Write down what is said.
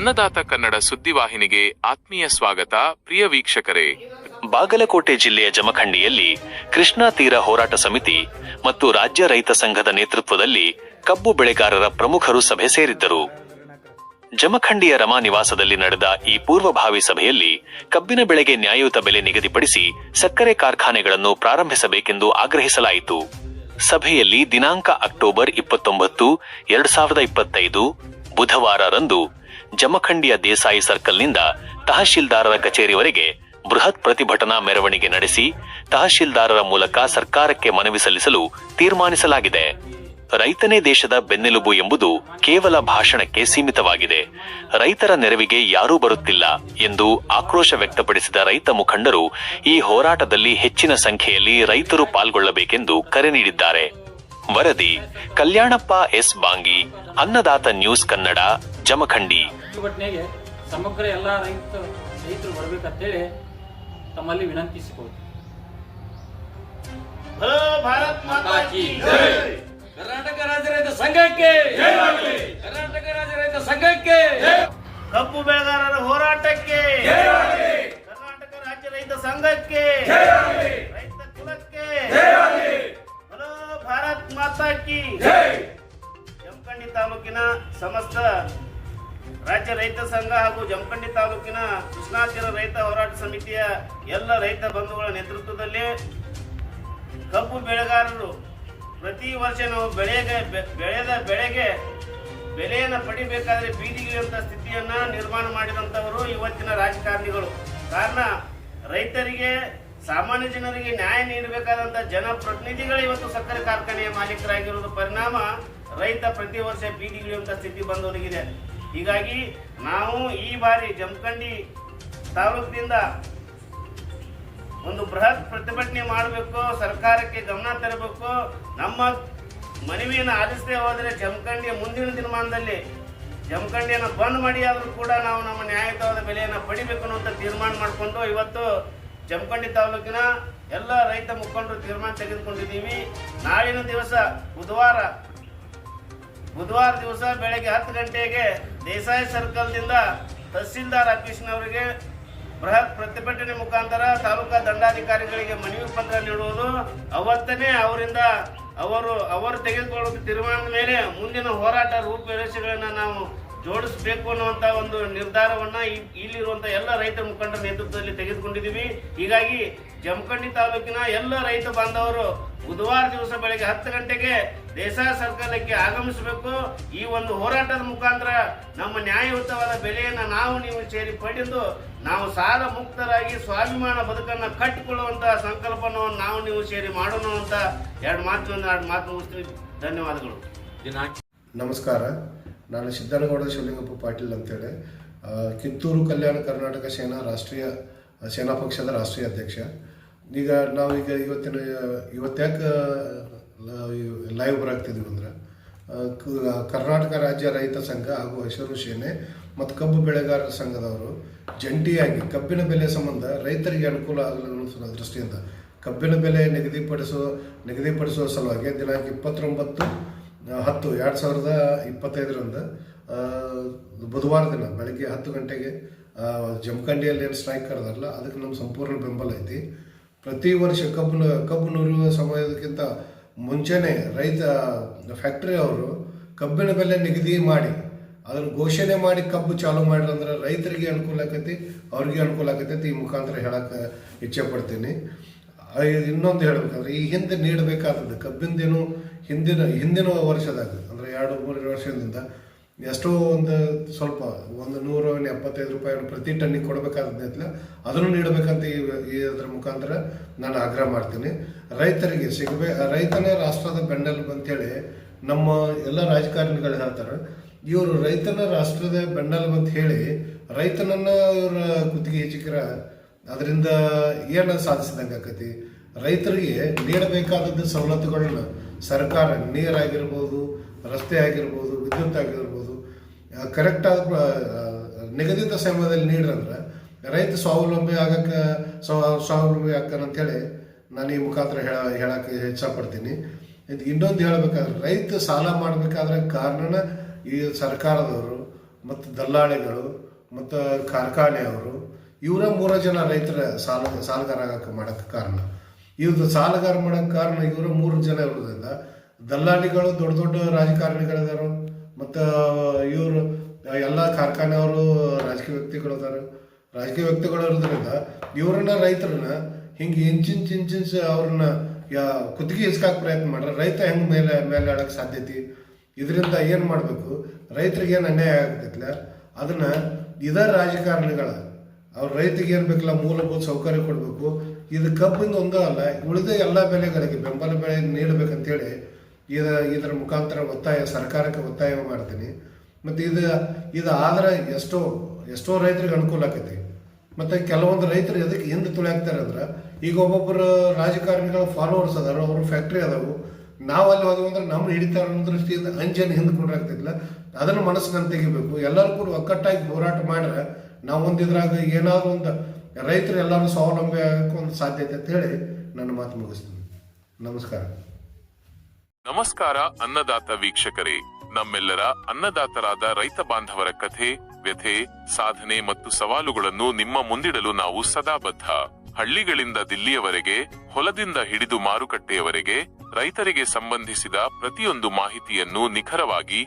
ಅನ್ನದಾತ ಕನ್ನಡ ಸುದ್ದಿವಾಹಿನಿಗೆ ಆತ್ಮೀಯ ಸ್ವಾಗತ, ಪ್ರಿಯ ವೀಕ್ಷಕರೇ. ಬಾಗಲಕೋಟೆ ಜಿಲ್ಲೆಯ ಜಮಖಂಡಿಯಲ್ಲಿ ಕೃಷ್ಣಾ ತೀರ ಹೋರಾಟ ಸಮಿತಿ ಮತ್ತು ರಾಜ್ಯ ರೈತ ಸಂಘದ ನೇತೃತ್ವದಲ್ಲಿ ಕಬ್ಬು ಬೆಳೆಗಾರರ ಪ್ರಮುಖರು ಸಭೆ ಸೇರಿದ್ದರು. ಜಮಖಂಡಿಯ ರಮಾ ನಿವಾಸದಲ್ಲಿ ನಡೆದ ಈ ಪೂರ್ವಭಾವಿ ಸಭೆಯಲ್ಲಿ ಕಬ್ಬಿನ ಬೆಳೆಗೆ ನ್ಯಾಯಯುತ ಬೆಲೆ ನಿಗದಿಪಡಿಸಿ ಸಕ್ಕರೆ ಕಾರ್ಖಾನೆಗಳನ್ನು ಪ್ರಾರಂಭಿಸಬೇಕೆಂದು ಆಗ್ರಹಿಸಲಾಯಿತು. ಸಭೆಯಲ್ಲಿ ದಿನಾಂಕ ಅಕ್ಟೋಬರ್ ಇಪ್ಪತ್ತೊಂಬತ್ತು, ಎರಡ್ ಸಾವಿರದ ಇಪ್ಪತ್ತೈದು, ಬುಧವಾರರಂದು ಜಮಖಂಡಿಯ ದೇಸಾಯಿ ಸರ್ಕಲ್ನಿಂದ ತಹಶೀಲ್ದಾರರ ಕಚೇರಿವರೆಗೆ ಬೃಹತ್ ಪ್ರತಿಭಟನಾ ಮೆರವಣಿಗೆ ನಡೆಸಿ ತಹಶೀಲ್ದಾರರ ಮೂಲಕ ಸರ್ಕಾರಕ್ಕೆ ಮನವಿ ಸಲ್ಲಿಸಲು ತೀರ್ಮಾನಿಸಲಾಗಿದೆ. ರೈತನೇ ದೇಶದ ಬೆನ್ನೆಲುಬು ಎಂಬುದು ಕೇವಲ ಭಾಷಣಕ್ಕೆ ಸೀಮಿತವಾಗಿದೆ. ರೈತರ ನೆರವಿಗೆ ಯಾರೂ ಬರುತ್ತಿಲ್ಲ ಎಂದು ಆಕ್ರೋಶ ವ್ಯಕ್ತಪಡಿಸಿದ ರೈತ ಮುಖಂಡರು ಈ ಹೋರಾಟದಲ್ಲಿ ಹೆಚ್ಚಿನ ಸಂಖ್ಯೆಯಲ್ಲಿ ರೈತರು ಪಾಲ್ಗೊಳ್ಳಬೇಕೆಂದು ಕರೆ ನೀಡಿದ್ದಾರೆ. ವರದಿ, ಕಲ್ಯಾಣಪ್ಪ ಎಸ್. ಬಾಂಗಿ, ಅನ್ನದಾತ ನ್ಯೂಸ್ ಕನ್ನಡ ಜಮಖಂಡಿ. ಪ್ರತಿಭಟನೆಗೆ ಸಮಗ್ರ ಎಲ್ಲ ರೈತ ರೈತರು ಬರಬೇಕಂತೇಳಿ ತಮ್ಮಲ್ಲಿ ವಿನಂತಿಸಿಕೊಳ್ತೀವಿ ಭಾರತ್ ಮಾತಾ ಕಿ ಕರ್ನಾಟಕ ರಾಜ್ಯ ರೈತ ಸಂಘಕ್ಕೆ ಕರ್ನಾಟಕ ರಾಜ್ಯ ರೈತ ಸಂಘಕ್ಕೆ ಕಬ್ಬು ಬೆಳೆಗಾರರ ಹೋರಾಟಕ್ಕೆ ಕರ್ನಾಟಕ ರಾಜ್ಯ ರೈತ ಸಂಘಕ್ಕೆ ಸಂಘ ಹಾಗೂ ಜಮಖಂಡಿ ತಾಲೂಕಿನ ಕೃಷ್ಣಾ ರೈತ ಹೋರಾಟ ಸಮಿತಿಯ ಎಲ್ಲ ರೈತ ಬಂಧುಗಳ ನೇತೃತ್ವದಲ್ಲಿ ಕಬ್ಬು ಬೆಳೆಗಾರರು ಪ್ರತಿ ವರ್ಷ ನಾವು ಬೆಳೆಗೆ ಬೆಳೆದ ಬೆಳೆಗೆ ಬೆಲೆಯನ್ನು ಪಡಿಬೇಕಾದ್ರೆ ಬೀದಿಗಿಳಿಯುವಂತಹ ಸ್ಥಿತಿಯನ್ನ ನಿರ್ಮಾಣ ಮಾಡಿದಂತವರು ಇವತ್ತಿನ ರಾಜಕಾರಣಿಗಳು. ಕಾರಣ ರೈತರಿಗೆ, ಸಾಮಾನ್ಯ ಜನರಿಗೆ ನ್ಯಾಯ ನೀಡಬೇಕಾದಂತ ಜನಪ್ರತಿನಿಧಿಗಳು ಇವತ್ತು ಸಕ್ಕರೆ ಕಾರ್ಖಾನೆಯ ಮಾಲೀಕರಾಗಿರುವುದು ಪರಿಣಾಮ ರೈತ ಪ್ರತಿ ವರ್ಷ ಬೀದಿಗಿಳಿಯುವಂತಹ ಸ್ಥಿತಿ ಬಂದೊದಗಿದೆ. ಹೀಗಾಗಿ ನಾವು ಈ ಬಾರಿ ಜಮಖಂಡಿ ತಾಲೂಕಿನಿಂದ ಒಂದು ಬೃಹತ್ ಪ್ರತಿಭಟನೆ ಮಾಡಬೇಕು, ಸರ್ಕಾರಕ್ಕೆ ಗಮನ ತರಬೇಕು. ನಮ್ಮ ಮನವಿಯನ್ನು ಆಲಿಸದೆ ಹೋದರೆ ಜಮಖಂಡಿಯ ಮುಂದಿನ ದಿನಮಾನದಲ್ಲಿ ಜಮಖಂಡಿಯನ್ನು ಬಂದ್ ಮಾಡಿ ಆದರೂ ಕೂಡ ನಾವು ನಮ್ಮ ನ್ಯಾಯಯುತವಾದ ಬೆಲೆಯನ್ನು ಪಡಿಬೇಕು ಅನ್ನುವಂಥ ತೀರ್ಮಾನ ಮಾಡಿಕೊಂಡು ಇವತ್ತು ಜಮಖಂಡಿ ತಾಲೂಕಿನ ಎಲ್ಲ ರೈತ ಮುಖಂಡರು ತೀರ್ಮಾನ ತೆಗೆದುಕೊಂಡಿದ್ದೀವಿ. ನಾಳಿನ ದಿವಸ ಬುಧವಾರ ಬುಧವಾರ ದಿವಸ ಬೆಳಗ್ಗೆ ಹತ್ತು ಗಂಟೆಗೆ ದೇಸಾಯಿ ಸರ್ಕಲ್ದಿಂದ ತಹಸೀಲ್ದಾರ್ ಆಫೀಸ್ನವರಿಗೆ ಬೃಹತ್ ಪ್ರತಿಭಟನೆ ಮುಖಾಂತರ ತಾಲೂಕಾ ದಂಡಾಧಿಕಾರಿಗಳಿಗೆ ಮನವಿ ಪತ್ರ ನೀಡುವುದು. ಅವತ್ತನೇ ಅವರಿಂದ ಅವರು ಅವರು ತೆಗೆದುಕೊಳ್ಳುವ ತೀರ್ಮಾನದ ಮೇಲೆ ಮುಂದಿನ ಹೋರಾಟ ರೂಪುರೇಷೆಗಳನ್ನು ನಾವು ಜೋಡಿಸಬೇಕು ಅನ್ನುವಂತ ಒಂದು ನಿರ್ಧಾರವನ್ನ ಇಲ್ಲಿರುವಂತ ಎಲ್ಲ ರೈತ ಮುಖಂಡರ ನೇತೃತ್ವದಲ್ಲಿ ತೆಗೆದುಕೊಂಡಿದ್ದೀವಿ. ಹೀಗಾಗಿ ಜಮಖಂಡಿ ತಾಲೂಕಿನ ಎಲ್ಲ ರೈತ ಬಾಂಧವರು ಬುಧವಾರ ದಿವಸ ಬೆಳಗ್ಗೆ ಹತ್ತು ಗಂಟೆಗೆ ದೇಶ ಸರ್ಕಾರಕ್ಕೆ ಆಗಮಿಸಬೇಕು. ಈ ಒಂದು ಹೋರಾಟದ ಮುಖಾಂತರ ನಮ್ಮ ನ್ಯಾಯಯುತವಾದ ಬೆಲೆಯನ್ನು ನಾವು ನೀವು ಸೇರಿ ಪಡೆದು ನಾವು ಸಾಲ ಮುಕ್ತರಾಗಿ ಸ್ವಾಭಿಮಾನ ಬದುಕನ್ನು ಕಟ್ಟಿಕೊಳ್ಳುವಂತಹ ಸಂಕಲ್ಪವನ್ನು ನಾವು ನೀವು ಸೇರಿ ಮಾಡೋಣ ಅಂತ ಎರಡು ಮಾತು ಎರಡು ಮಾತು ಮುಗಿಸ್ತೀವಿ. ಧನ್ಯವಾದಗಳು. ನಮಸ್ಕಾರ. ನಾನು ಸಿದ್ದನಗೌಡ ಶಿವಲಿಂಗಪ್ಪ ಪಾಟೀಲ್ ಅಂತೇಳಿ ಕಿತ್ತೂರು ಕಲ್ಯಾಣ ಕರ್ನಾಟಕ ಸೇನಾ ರಾಷ್ಟ್ರೀಯ ಸೇನಾ ಪಕ್ಷದ ರಾಷ್ಟ್ರೀಯ ಅಧ್ಯಕ್ಷ. ಈಗ ನಾವು ಈಗ ಇವತ್ತಿನ, ಇವತ್ತ್ಯಾಕೆ ಲೈವ್ ಬರಾಗ್ತಿದ್ವಿ ಅಂದ್ರೆ ಕರ್ನಾಟಕ ರಾಜ್ಯ ರೈತ ಸಂಘ ಹಾಗೂ ಹಸಿರು ಸೇನೆ ಮತ್ತು ಕಬ್ಬು ಬೆಳೆಗಾರರ ಸಂಘದವರು ಜಂಟಿಯಾಗಿ ಕಬ್ಬಿನ ಬೆಲೆ ಸಂಬಂಧ ರೈತರಿಗೆ ಅನುಕೂಲ ಆಗಲು ದೃಷ್ಟಿಯಿಂದ ಕಬ್ಬಿನ ಬೆಲೆ ನಿಗದಿಪಡಿಸುವ ನಿಗದಿಪಡಿಸುವ ಸಲುವಾಗಿ ದಿನಾಂಕ ಇಪ್ಪತ್ತೊಂಬತ್ತು ಹತ್ತು, ಎರಡು ಸಾವಿರದ ಇಪ್ಪತ್ತೈದರಂದು ಬುಧವಾರ ದಿನ ಬೆಳಗ್ಗೆ ಹತ್ತು ಗಂಟೆಗೆ ಜಮಖಂಡಿಯಲ್ಲಿ ಏನು ಸ್ಟ್ರೈಕ್ ಕರೆದಾರಲ್ಲ, ಅದಕ್ಕೆ ನಮ್ಮ ಸಂಪೂರ್ಣ ಬೆಂಬಲ ಐತಿ. ಪ್ರತಿ ವರ್ಷ ಕಬ್ಬು ಕಬ್ಬು ನುರಿಯುವ ಸಮಯದಕ್ಕಿಂತ ಮುಂಚೆನೆ ರೈತ ಫ್ಯಾಕ್ಟ್ರಿ ಅವರು ಕಬ್ಬಿನ ಬೆಲೆ ನಿಗದಿ ಮಾಡಿ, ಅದನ್ನು ಘೋಷಣೆ ಮಾಡಿ ಕಬ್ಬು ಚಾಲು ಅಂದ್ರೆ ರೈತರಿಗೆ ಅನುಕೂಲ ಆಕೈತಿ, ಅವ್ರಿಗೆ ಅನುಕೂಲ ಆಕೈತಿ ಈ ಮುಖಾಂತರ ಹೇಳಕ್ಕೆ ಇಚ್ಛೆ ಪಡ್ತೀನಿ. ಇನ್ನೊಂದು ಹೇಳಬೇಕಂದ್ರೆ, ಈ ಹಿಂದೆ ನೀಡಬೇಕಾದದ್ದು, ಕಬ್ಬಿಂದೇನು ಹಿಂದಿನ ಹಿಂದಿನ ವರ್ಷದಾಗ, ಅಂದರೆ ಎರಡು, ಮೂರು ವರ್ಷದಿಂದ ಎಷ್ಟೋ ಒಂದು ಸ್ವಲ್ಪ ಒಂದು ನೂರ ಎಪ್ಪತ್ತೈದು ರೂಪಾಯಿ ಪ್ರತಿ ಟನ್ನಿಗೆ ಕೊಡಬೇಕಾದದ್ದಿಲ್ಲ ಅದನ್ನು ನೀಡಬೇಕಂತ ಈ ಇದರ ಮುಖಾಂತರ ನಾನು ಆಗ್ರಹ ಮಾಡ್ತೀನಿ. ರೈತರಿಗೆ ಸಿಗಬೇ, ರೈತನೇ ರಾಷ್ಟ್ರದ ಬೆನ್ನೆಲುಬು ಅಂತೇಳಿ ನಮ್ಮ ಎಲ್ಲ ರಾಜಕಾರಣಿಗಳು ಹೇಳ್ತಾರೆ. ಇವರು ರೈತನ ರಾಷ್ಟ್ರದ ಬೆನ್ನೆಲುಬು ಅಂತ ಹೇಳಿ ರೈತನನ್ನ ಇವರ ಗುತ್ತಿಗೆ ಹೆಚ್ಚಿಕ್ರ ಅದರಿಂದ ಏನು ಸಾಧಿಸಿದಂಗೆ ಆಕತಿ. ರೈತರಿಗೆ ನೀಡಬೇಕಾದದ್ದು ಸವಲತ್ತುಗಳನ್ನ ಸರ್ಕಾರ ನೀರಾಗಿರ್ಬೋದು, ರಸ್ತೆ ಆಗಿರ್ಬೋದು, ವಿದ್ಯುತ್ ಆಗಿರ್ಬೋದು ಕರೆಕ್ಟಾದ ನಿಗದಿತ ಸಮಯದಲ್ಲಿ ನೀಡ್ರಂದ್ರೆ ರೈತ ಸ್ವಾವಲಂಬಿ ಆಗಕ್ಕೆ, ಸ್ವ- ಸ್ವಾವಲಂಬಿ ಅಂತೇಳಿ ನಾನು ಈ ಮುಖಾಂತರ ಹೇಳ, ಹೇಳಕ್ಕೆ ಪಡ್ತೀನಿ ಇದು ಇನ್ನೊಂದು ಹೇಳಬೇಕಾದ್ರೆ ರೈತ ಸಾಲ ಮಾಡಬೇಕಾದ್ರೆ ಕಾರಣ ಈ ಸರ್ಕಾರದವರು, ಮತ್ತು ದಲ್ಲಾಳಿಗಳು, ಮತ್ತು ಕಾರ್ಖಾನೆಯವರು ಇವರ ಮೂರು ಜನ ರೈತರ ಸಾಲ, ಸಾಲಗಾರ ಆಗಕ್ಕೆ ಮಾಡೋಕ್ಕೆ ಕಾರಣ. ಇವ್ರದ್ದು ಸಾಲಗಾರ ಮಾಡೋಕ್ಕೆ ಕಾರಣ ಇವರ ಮೂರು ಜನ ಇರೋದ್ರಿಂದ ದಲ್ಲಾಳಿಗಳು ದೊಡ್ಡ ದೊಡ್ಡ ರಾಜಕಾರಣಿಗಳಿದಾರು, ಮತ್ತು ಇವರು ಎಲ್ಲ ಕಾರ್ಖಾನೆಯವರು ರಾಜಕೀಯ ವ್ಯಕ್ತಿಗಳು ಅದಾರ ರಾಜಕೀಯ ವ್ಯಕ್ತಿಗಳು ಇರೋದ್ರಿಂದ ಇವ್ರನ್ನ ರೈತರನ್ನ ಹಿಂಗೆ ಇಂಚಿಂಚ್ ಇಂಚಿಂಚ್ ಅವ್ರನ್ನ ಯಾ ಕುತ್ತಿಗೆ ಇಸ್ಕಾಕ್ ಪ್ರಯತ್ನ ಮಾಡ್ರೆ ರೈತ ಹೆಂಗೆ ಮೇಲೆ ಮೇಲೆ ಆಡೋಕ್ಕೆ ಸಾಧ್ಯತೆ? ಇದರಿಂದ ಏನು ಮಾಡಬೇಕು? ರೈತರಿಗೆ ಏನು ಅನ್ಯಾಯ ಆಗ್ತೈತಿಲ್ಲ ಅದನ್ನ ಇದ ರಾಜಕಾರಣಿಗಳ ಅವ್ರ ರೈತಿಗೆ ಏನು ಬೇಕಲ್ಲ ಮೂಲಭೂತ ಸೌಕರ್ಯ ಕೊಡಬೇಕು. ಇದು ಕಬ್ಬಿಂದ ಒಂದೂ ಅಲ್ಲ, ಉಳಿದ ಎಲ್ಲ ಬೆಳೆಗಳಿಗೆ ಬೆಂಬಲ ಬೆಲೆ ನೀಡಬೇಕಂತೇಳಿ ಇದ, ಇದರ ಮುಖಾಂತರ ಒತ್ತಾಯ, ಸರ್ಕಾರಕ್ಕೆ ಒತ್ತಾಯ ಮಾಡ್ತೀನಿ. ಮತ್ತು ಇದು ಇದು ಆದ್ರೆ ಎಷ್ಟೋ ಎಷ್ಟೋ ರೈತರಿಗೆ ಅನುಕೂಲ ಆಕೈತಿ. ಮತ್ತು ಕೆಲವೊಂದು ರೈತರು ಎದಕ್ಕೆ ಹಿಂದೆ ತುಳಿಯಾಕ್ತಾರೆ ಅಂದ್ರೆ, ಈಗ ಒಬ್ಬೊಬ್ಬರು ರಾಜಕಾರಣಿಗಳ ಫಾಲೋವರ್ಸ್ ಅದಾರ, ಅವರು ಫ್ಯಾಕ್ಟ್ರಿ ಅದಾವು. ನಾವು ಅಲ್ಲಿ ಹೋದವು ಅಂದ್ರೆ ನಮ್ಮ ಹಿಡಿತಾರ ಅನ್ನೋ ದೃಷ್ಟಿಯಿಂದ ಅಂಜನ್ ಹಿಂದೆ ಕೊಡ್ರಾಗ್ತಿಲ್ಲ ಅದನ್ನು ಮನಸ್ಸಿನಲ್ಲಿ ತೆಗಿಬೇಕು. ಎಲ್ಲರೂ ಕೂಡ ಒಕ್ಕಟ್ಟಾಗಿ ಹೋರಾಟ ಮಾಡ್ರೆ ನಾವು ಒಂದು ಏನಾದರೂ ಏನಾದ್ರು ಒಂದು ರೈತರು ಎಲ್ಲರೂ ಸ್ವಾವಲಂಬಿ ಆಗಕ್ಕೆ ಒಂದು ಸಾಧ್ಯತೆ ಅಂತ ಹೇಳಿ ನನ್ನ ಮಾತು ಮುಗಿಸ್ತೀನಿ. ನಮಸ್ಕಾರ. ನಮಸ್ಕಾರ ಅನ್ನದಾತ ವೀಕ್ಷಕರೇ. ನಮ್ಮೆಲ್ಲರ ಅನ್ನದಾತರಾದ ರೈತ ಬಾಂಧವರ ಕಥೆ, ವ್ಯಥೆ, ಸಾಧನೆ ಮತ್ತು ಸವಾಲುಗಳನ್ನು ನಿಮ್ಮ ಮುಂದಿಡಲು ನಾವು ಸದಾ ಬದ್ಧ ಹಳ್ಳಿಗಳಿಂದ ದಿಲ್ಲಿಯವರೆಗೆ, ಹೊಲದಿಂದ ಹಿಡಿದು ಮಾರುಕಟ್ಟೆಯವರೆಗೆ ರೈತರಿಗೆ ಸಂಬಂಧಿಸಿದ ಪ್ರತಿಯೊಂದು ಮಾಹಿತಿಯನ್ನು ನಿಖರವಾಗಿ